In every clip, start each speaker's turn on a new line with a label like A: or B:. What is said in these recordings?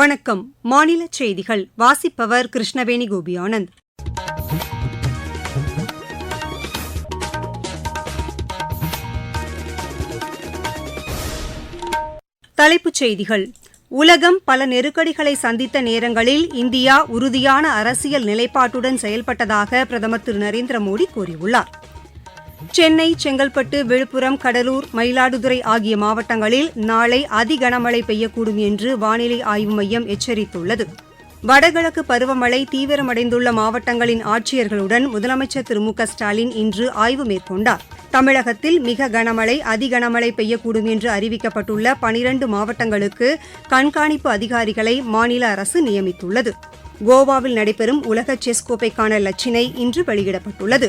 A: வணக்கம் மாநில செய்திகள் வாசிப்பவர் கிருஷ்ணவேணி கோபியானந்த் தலைப்புச் செய்திகள் உலகம் பல நெருக்கடிகளை சந்தித்த நேரங்களில் இந்தியா உறுதியான அரசியல் நிலைப்பாட்டுடன் செயல்பட்டதாக பிரதமர் திரு நரேந்திர மோடி கூறியுள்ளாா் சென்னை செங்கல்பட்டு விழுப்புரம் கடலூர் மயிலாடுதுறை ஆகிய மாவட்டங்களில் நாளை அதி கனமழை பெய்யக்கூடும் என்று வானிலை ஆய்வு மையம் எச்சரித்துள்ளது வடகிழக்கு பருவமழை தீவிரமடைந்துள்ள மாவட்டங்களின் ஆட்சியர்களுடன் முதலமைச்சர் திரு மு ஸ்டாலின் இன்று ஆய்வு மேற்கொண்டார் தமிழகத்தில் மிக கனமழை அதி கனமழை பெய்யக்கூடும் என்று அறிவிக்கப்பட்டுள்ள பனிரண்டு மாவட்டங்களுக்கு கண்காணிப்பு அதிகாரிகளை மாநில அரசு நியமித்துள்ளது கோவாவில் நடைபெறும் உலக செஸ் கோப்பைக்கான லட்சினை இன்று வெளியிடப்பட்டுள்ளது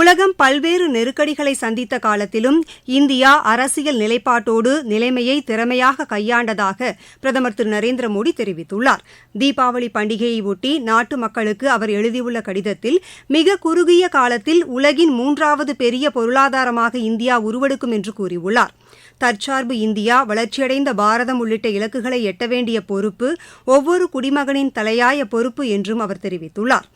A: உலகம் பல்வேறு நெருக்கடிகளை சந்தித்த காலத்திலும் இந்தியா அரசியல் நிலைப்பாட்டோடு நிலைமையை திறமையாக கையாண்டதாக பிரதமர் திரு நரேந்திர மோடி தெரிவித்துள்ளார் தீபாவளி பண்டிகையையொட்டி நாட்டு மக்களுக்கு அவர் எழுதியுள்ள கடிதத்தில் மிக குறுகிய காலத்தில் உலகின் மூன்றாவது பெரிய பொருளாதாரமாக இந்தியா உருவெடுக்கும் என்று கூறியுள்ளார் தற்சார்பு இந்தியா வளர்ச்சியடைந்த பாரதம் உள்ளிட்ட இலக்குகளை எட்ட வேண்டிய பொறுப்பு ஒவ்வொரு குடிமகனின் தலையாய பொறுப்பு என்றும் அவர் தெரிவித்துள்ளார்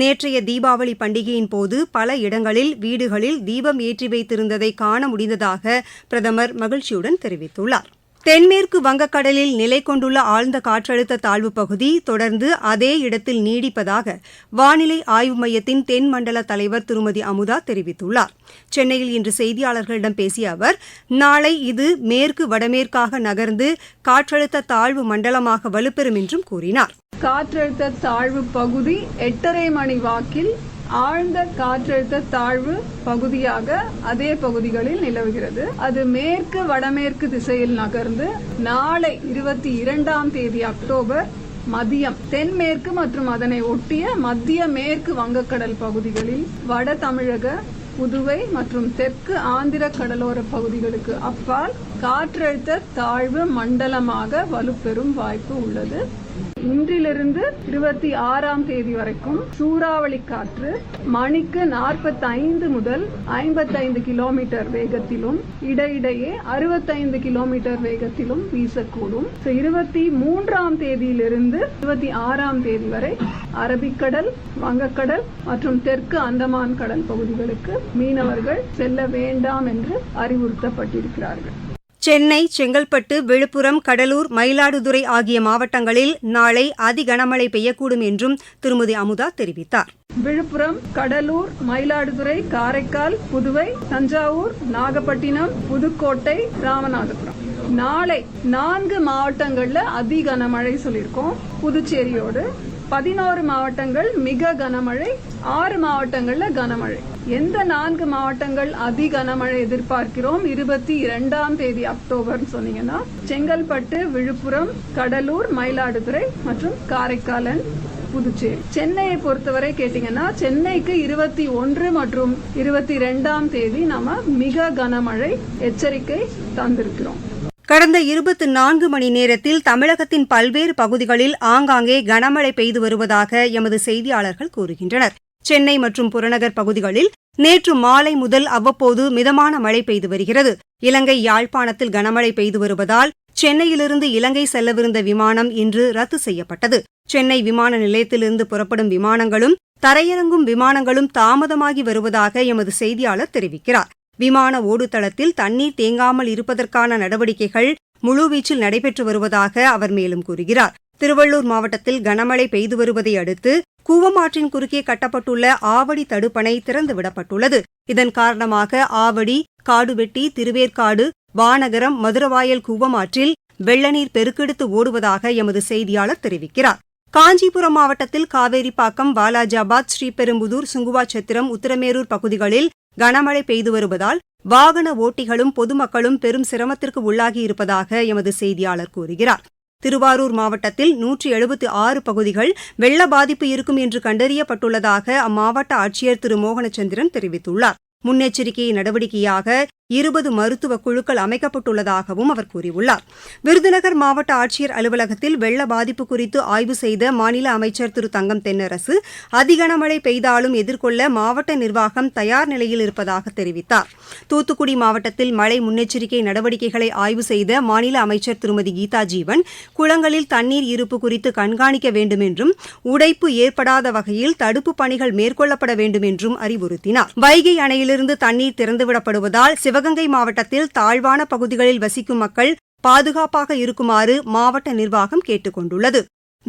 A: நேற்றைய தீபாவளி பண்டிகையின் போது பல இடங்களில் இடங்களில் வீடுகளில் தீபம் ஏற்றி வைத்திருந்ததை காண முடிந்ததாக பிரதமர் மகிழ்ச்சியுடன் தெரிவித்துள்ளார் தென்மேற்கு வங்கக்கடலில் நிலை கொண்டுள்ள ஆழ்ந்த காற்றழுத்த தாழ்வு பகுதி தொடர்ந்து அதே இடத்தில் நீடிப்பதாக வானிலை ஆய்வு மையத்தின் தென் மண்டல தலைவர் திருமதி அமுதா தெரிவித்துள்ளார் சென்னையில் இன்று செய்தியாளர்களிடம் பேசிய அவர் நாளை இது மேற்கு வடமேற்காக நகர்ந்து காற்றழுத்த தாழ்வு மண்டலமாக வலுப்பெறும் என்றும் கூறினார்
B: காற்றழுத்த தாழ்வு பகுதி எட்டரை மணி வாக்கில் ஆழ்ந்த காற்றழுத்த தாழ்வு பகுதியாக அதே பகுதிகளில் நிலவுகிறது அது மேற்கு வடமேற்கு திசையில் நகர்ந்து நாளை இருபத்தி இரண்டாம் தேதி அக்டோபர் மதியம் தென்மேற்கு மற்றும் அதனை ஒட்டிய மத்திய மேற்கு வங்கக்கடல் பகுதிகளில் வட தமிழக புதுவை மற்றும் தெற்கு ஆந்திர கடலோர பகுதிகளுக்கு அப்பால் காற்றழுத்த தாழ்வு மண்டலமாக வலுப்பெறும் வாய்ப்பு உள்ளது இன்றிலிருந்து இருபத்தி ஆறாம் தேதி வரைக்கும் சூறாவளி காற்று மணிக்கு நாற்பத்தைந்து முதல் ஐம்பத்தைந்து கிலோமீட்டர் வேகத்திலும் இடையிடையே அறுபத்தைந்து கிலோமீட்டர் வேகத்திலும் வீசக்கூடும் இருபத்தி மூன்றாம் தேதியிலிருந்து இருபத்தி ஆறாம் தேதி வரை அரபிக்கடல் வங்கக்கடல் மற்றும் தெற்கு அந்தமான் கடல் பகுதிகளுக்கு மீனவர்கள் செல்ல வேண்டாம் என்று அறிவுறுத்தப்பட்டிருக்கிறார்கள்
A: சென்னை செங்கல்பட்டு விழுப்புரம் கடலூர் மயிலாடுதுறை ஆகிய மாவட்டங்களில் நாளை அதிகனமழை பெய்யக்கூடும் என்றும் திருமதி அமுதா தெரிவித்தார்
C: விழுப்புரம் கடலூர் மயிலாடுதுறை காரைக்கால் புதுவை தஞ்சாவூர் நாகப்பட்டினம் புதுக்கோட்டை ராமநாதபுரம் நாளை நான்கு மாவட்டங்கள்ல அதிகனமழை சொல்லியிருக்கோம் புதுச்சேரியோடு பதினோரு மாவட்டங்கள் மிக கனமழை ஆறு மாவட்டங்கள்ல கனமழை எந்த நான்கு மாவட்டங்கள் அதி கனமழை எதிர்பார்க்கிறோம் இருபத்தி இரண்டாம் தேதி அக்டோபர்னு சொன்னீங்கன்னா செங்கல்பட்டு விழுப்புரம் கடலூர் மயிலாடுதுறை மற்றும் காரைக்காலன் புதுச்சேரி சென்னையை பொறுத்தவரை கேட்டீங்கன்னா சென்னைக்கு இருபத்தி ஒன்று மற்றும் இருபத்தி ரெண்டாம் தேதி நம்ம மிக கனமழை எச்சரிக்கை தந்திருக்கிறோம்
A: கடந்த இருபத்தி நான்கு மணி நேரத்தில் தமிழகத்தின் பல்வேறு பகுதிகளில் ஆங்காங்கே கனமழை பெய்து வருவதாக எமது செய்தியாளர்கள் கூறுகின்றனர் சென்னை மற்றும் புறநகர் பகுதிகளில் நேற்று மாலை முதல் அவ்வப்போது மிதமான மழை பெய்து வருகிறது இலங்கை யாழ்ப்பாணத்தில் கனமழை பெய்து வருவதால் சென்னையிலிருந்து இலங்கை செல்லவிருந்த விமானம் இன்று ரத்து செய்யப்பட்டது சென்னை விமான நிலையத்திலிருந்து புறப்படும் விமானங்களும் தரையிறங்கும் விமானங்களும் தாமதமாகி வருவதாக எமது செய்தியாளர் தெரிவிக்கிறார் விமான ஓடுதளத்தில் தண்ணீர் தேங்காமல் இருப்பதற்கான நடவடிக்கைகள் முழுவீச்சில் நடைபெற்று வருவதாக அவர் மேலும் கூறுகிறார் திருவள்ளூர் மாவட்டத்தில் கனமழை பெய்து வருவதை அடுத்து கூவமாற்றின் குறுக்கே கட்டப்பட்டுள்ள ஆவடி தடுப்பணை திறந்துவிடப்பட்டுள்ளது இதன் காரணமாக ஆவடி காடுவெட்டி திருவேற்காடு வானகரம் மதுரவாயல் கூவமாற்றில் வெள்ளநீர் பெருக்கெடுத்து ஓடுவதாக எமது செய்தியாளர் தெரிவிக்கிறார் காஞ்சிபுரம் மாவட்டத்தில் காவேரிப்பாக்கம் வாலாஜாபாத் ஸ்ரீபெரும்புதூர் சுங்குவாச்சத்திரம் உத்திரமேரூர் பகுதிகளில் கனமழை பெய்து வருவதால் வாகன ஓட்டிகளும் பொதுமக்களும் பெரும் சிரமத்திற்கு உள்ளாகியிருப்பதாக எமது செய்தியாளர் கூறுகிறார் திருவாரூர் மாவட்டத்தில் நூற்றி எழுபத்தி ஆறு பகுதிகள் வெள்ள பாதிப்பு இருக்கும் என்று கண்டறியப்பட்டுள்ளதாக அம்மாவட்ட ஆட்சியர் திரு மோகனச்சந்திரன் தெரிவித்துள்ளார் முன்னெச்சரிக்கை நடவடிக்கையாக இருபது மருத்துவ குழுக்கள் அமைக்கப்பட்டுள்ளதாகவும் அவர் கூறியுள்ளார் விருதுநகர் மாவட்ட ஆட்சியர் அலுவலகத்தில் வெள்ள பாதிப்பு குறித்து ஆய்வு செய்த மாநில அமைச்சர் திரு தங்கம் தென்னரசு அதிகனமழை பெய்தாலும் எதிர்கொள்ள மாவட்ட நிர்வாகம் தயார் நிலையில் இருப்பதாக தெரிவித்தார் தூத்துக்குடி மாவட்டத்தில் மழை முன்னெச்சரிக்கை நடவடிக்கைகளை ஆய்வு செய்த மாநில அமைச்சர் திருமதி கீதா ஜீவன் குளங்களில் தண்ணீர் இருப்பு குறித்து கண்காணிக்க வேண்டும் என்றும் உடைப்பு ஏற்படாத வகையில் தடுப்புப் பணிகள் மேற்கொள்ளப்பட வேண்டும் என்றும் அறிவுறுத்தினார் வைகை அணையிலிருந்து தண்ணீர் திறந்துவிடப்படுவதால் சிவகங்கை மாவட்டத்தில் தாழ்வான பகுதிகளில் வசிக்கும் மக்கள் பாதுகாப்பாக இருக்குமாறு மாவட்ட நிர்வாகம் கேட்டுக் கொண்டுள்ளது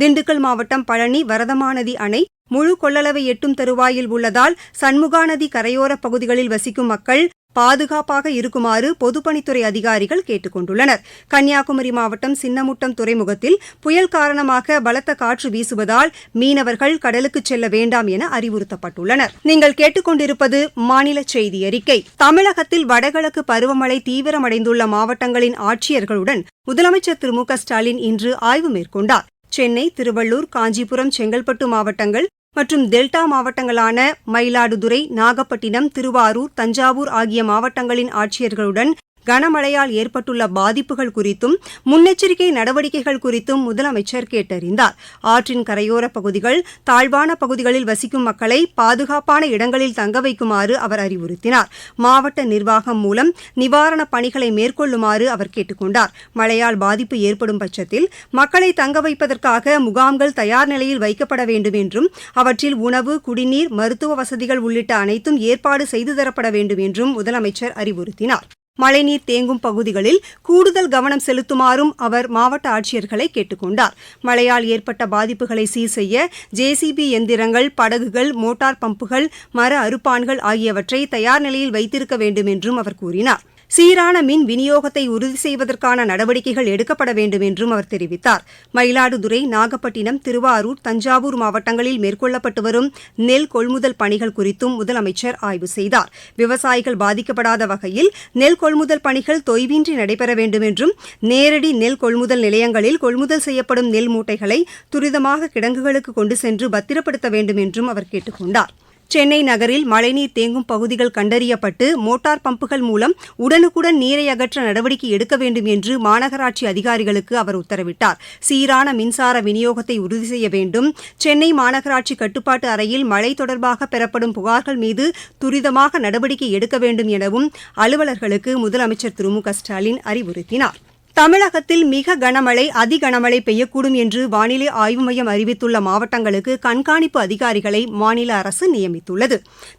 A: திண்டுக்கல் மாவட்டம் பழனி வரதமாநதி அணை முழு கொள்ளளவை எட்டும் தருவாயில் உள்ளதால் சண்முகாநதி கரையோரப் பகுதிகளில் வசிக்கும் மக்கள் பாதுகாப்பாக இருக்குமாறு பொதுப்பணித்துறை அதிகாரிகள் கேட்டுக் கொண்டுள்ளனர் கன்னியாகுமரி மாவட்டம் சின்னமுட்டம் துறைமுகத்தில் புயல் காரணமாக பலத்த காற்று வீசுவதால் மீனவர்கள் கடலுக்கு செல்ல வேண்டாம் என அறிவுறுத்தப்பட்டுள்ளனர் நீங்கள் கேட்டுக்கொண்டிருப்பது மாநில செய்தி அறிக்கை தமிழகத்தில் வடகிழக்கு பருவமழை தீவிரமடைந்துள்ள மாவட்டங்களின் ஆட்சியர்களுடன் முதலமைச்சர் திரு மு ஸ்டாலின் இன்று ஆய்வு மேற்கொண்டார் சென்னை திருவள்ளூர் காஞ்சிபுரம் செங்கல்பட்டு மாவட்டங்கள் மற்றும் டெல்டா மாவட்டங்களான மயிலாடுதுறை நாகப்பட்டினம் திருவாரூர் தஞ்சாவூர் ஆகிய மாவட்டங்களின் ஆட்சியர்களுடன் கனமழையால் ஏற்பட்டுள்ள பாதிப்புகள் குறித்தும் முன்னெச்சரிக்கை நடவடிக்கைகள் குறித்தும் முதலமைச்சர் கேட்டறிந்தார் ஆற்றின் கரையோரப் பகுதிகள் தாழ்வான பகுதிகளில் வசிக்கும் மக்களை பாதுகாப்பான இடங்களில் தங்க வைக்குமாறு அவர் அறிவுறுத்தினார் மாவட்ட நிர்வாகம் மூலம் நிவாரணப் பணிகளை மேற்கொள்ளுமாறு அவர் கேட்டுக் கொண்டார் மழையால் பாதிப்பு ஏற்படும் பட்சத்தில் மக்களை தங்க வைப்பதற்காக முகாம்கள் தயார் நிலையில் வைக்கப்பட வேண்டும் என்றும் அவற்றில் உணவு குடிநீர் மருத்துவ வசதிகள் உள்ளிட்ட அனைத்தும் ஏற்பாடு செய்து தரப்பட வேண்டும் என்றும் முதலமைச்சர் அறிவுறுத்தினார் மழைநீர் தேங்கும் பகுதிகளில் கூடுதல் கவனம் செலுத்துமாறும் அவர் மாவட்ட ஆட்சியர்களை கேட்டுக் கொண்டார் மழையால் ஏற்பட்ட பாதிப்புகளை சீர் செய்ய ஜேசிபி எந்திரங்கள் படகுகள் மோட்டார் பம்புகள் மர அறுப்பான்கள் ஆகியவற்றை தயார் நிலையில் வைத்திருக்க வேண்டும் என்றும் அவர் கூறினாா் சீரான மின் விநியோகத்தை உறுதி செய்வதற்கான நடவடிக்கைகள் எடுக்கப்பட வேண்டும் என்றும் அவர் தெரிவித்தார் மயிலாடுதுறை நாகப்பட்டினம் திருவாரூர் தஞ்சாவூர் மாவட்டங்களில் மேற்கொள்ளப்பட்டு வரும் நெல் கொள்முதல் பணிகள் குறித்தும் முதலமைச்சர் ஆய்வு செய்தார் விவசாயிகள் பாதிக்கப்படாத வகையில் நெல் கொள்முதல் பணிகள் தொய்வின்றி நடைபெற வேண்டும் என்றும் நேரடி நெல் கொள்முதல் நிலையங்களில் கொள்முதல் செய்யப்படும் நெல் மூட்டைகளை துரிதமாக கிடங்குகளுக்கு கொண்டு சென்று பத்திரப்படுத்த வேண்டும் என்றும் அவர் கேட்டுக் கொண்டாா் சென்னை நகரில் மழைநீர் தேங்கும் பகுதிகள் கண்டறியப்பட்டு மோட்டார் பம்புகள் மூலம் உடனுக்குடன் நீரை அகற்ற நடவடிக்கை எடுக்க வேண்டும் என்று மாநகராட்சி அதிகாரிகளுக்கு அவர் உத்தரவிட்டார் சீரான மின்சார விநியோகத்தை உறுதி செய்ய வேண்டும் சென்னை மாநகராட்சி கட்டுப்பாட்டு அறையில் மழை தொடர்பாக பெறப்படும் புகார்கள் மீது துரிதமாக நடவடிக்கை எடுக்க வேண்டும் எனவும் அலுவலர்களுக்கு முதலமைச்சர் திரு மு க ஸ்டாலின் அறிவுறுத்தினாா் தமிழகத்தில் மிக கனமழை அதிகனமழை பெய்யக்கூடும் என்று வானிலை ஆய்வு மையம் அறிவித்துள்ள மாவட்டங்களுக்கு கண்காணிப்பு அதிகாரிகளை மாநில அரசு நியமித்துள்ளது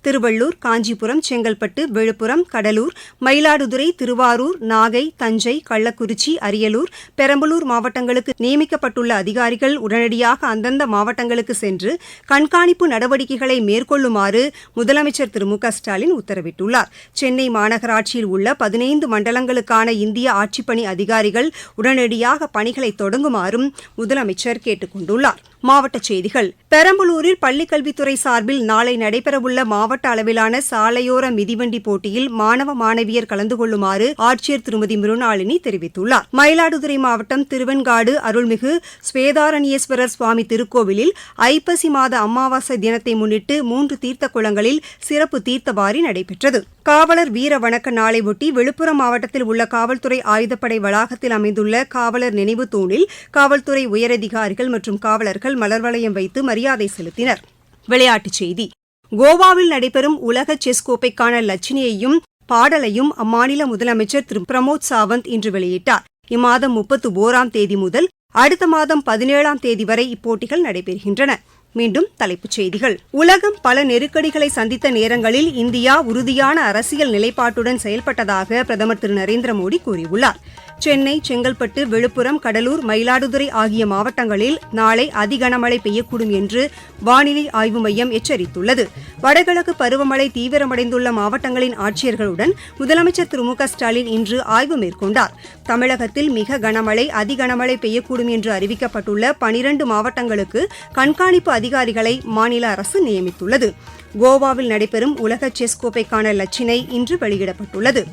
A: திருவள்ளூர் காஞ்சிபுரம் செங்கல்பட்டு விழுப்புரம் கடலூர் மயிலாடுதுறை திருவாரூர் நாகை தஞ்சை கள்ளக்குறிச்சி அரியலூர் பெரம்பலூர் மாவட்டங்களுக்கு நியமிக்கப்பட்டுள்ள அதிகாரிகள் உடனடியாக அந்தந்த மாவட்டங்களுக்கு சென்று கண்காணிப்பு நடவடிக்கைகளை மேற்கொள்ளுமாறு முதலமைச்சர் திரு மு ஸ்டாலின் உத்தரவிட்டுள்ளார் சென்னை மாநகராட்சியில் உள்ள பதினைந்து மண்டலங்களுக்கான இந்திய ஆட்சிப்பணி அதிகாரி அதிகாரிகள் உடனடியாக பணிகளை தொடங்குமாறும் முதலமைச்சர் கேட்டுக் கொண்டுள்ளார் மாவட்டச் செய்திகள் பெரம்பலூரில் பள்ளிக்கல்வித்துறை சார்பில் நாளை நடைபெறவுள்ள மாவட்ட அளவிலான சாலையோர மிதிவண்டி போட்டியில் மாணவ மாணவியர் கலந்து கொள்ளுமாறு ஆட்சியர் திருமதி மிருணாளினி தெரிவித்துள்ளார் மயிலாடுதுறை மாவட்டம் திருவெண்காடு அருள்மிகு ஸ்வேதாரண்யேஸ்வரர் சுவாமி திருக்கோவிலில் ஐப்பசி மாத அமாவாசை தினத்தை முன்னிட்டு மூன்று தீர்த்த குளங்களில் சிறப்பு தீர்த்தவாரி நடைபெற்றது காவலர் வீர வணக்க நாளையொட்டி விழுப்புரம் மாவட்டத்தில் உள்ள காவல்துறை ஆயுதப்படை வளாகத்தில் அமைந்துள்ள காவலர் நினைவு தூணில் காவல்துறை உயரதிகாரிகள் மற்றும் காவலர்கள் மலர்கள் மலர்வளையம் வைத்து மரியாதை செலுத்தினர் விளையாட்டுச் செய்தி கோவாவில் நடைபெறும் உலக செஸ் கோப்பைக்கான லட்சினியையும் பாடலையும் அம்மாநில முதலமைச்சர் திரு பிரமோத் சாவந்த் இன்று வெளியிட்டார் இம்மாதம் முப்பத்து ஒராம் தேதி முதல் அடுத்த மாதம் பதினேழாம் தேதி வரை இப்போட்டிகள் நடைபெறுகின்றன மீண்டும் தலைப்புச் செய்திகள் உலகம் பல நெருக்கடிகளை சந்தித்த நேரங்களில் இந்தியா உறுதியான அரசியல் நிலைப்பாட்டுடன் செயல்பட்டதாக பிரதமர் திரு நரேந்திர மோடி கூறியுள்ளாா் சென்னை செங்கல்பட்டு விழுப்புரம் கடலூர் மயிலாடுதுறை ஆகிய மாவட்டங்களில் நாளை அதிகனமழை பெய்யக்கூடும் என்று வானிலை ஆய்வு மையம் எச்சரித்துள்ளது வடகிழக்கு பருவமழை தீவிரமடைந்துள்ள மாவட்டங்களின் ஆட்சியர்களுடன் முதலமைச்சர் திரு மு ஸ்டாலின் இன்று ஆய்வு மேற்கொண்டார் தமிழகத்தில் மிக கனமழை அதிகனமழை பெய்யக்கூடும் என்று அறிவிக்கப்பட்டுள்ள பனிரண்டு மாவட்டங்களுக்கு கண்காணிப்பு அதிகாரிகளை மாநில அரசு நியமித்துள்ளது கோவாவில் நடைபெறும் உலக செஸ் கோப்பைக்கான லட்சினை இன்று வெளியிடப்பட்டுள்ளது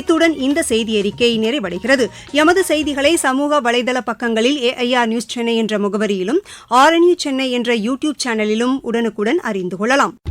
A: இத்துடன் இந்த செய்தி அறிக்கை நிறைவடைகிறது எமது செய்திகளை சமூக வலைதள பக்கங்களில் ஏஐஆர் நியூஸ் சென்னை என்ற முகவரியிலும் ஆர்என்யூ சென்னை என்ற யூடியூப் சேனலிலும் உடனுக்குடன் அறிந்து கொள்ளலாம்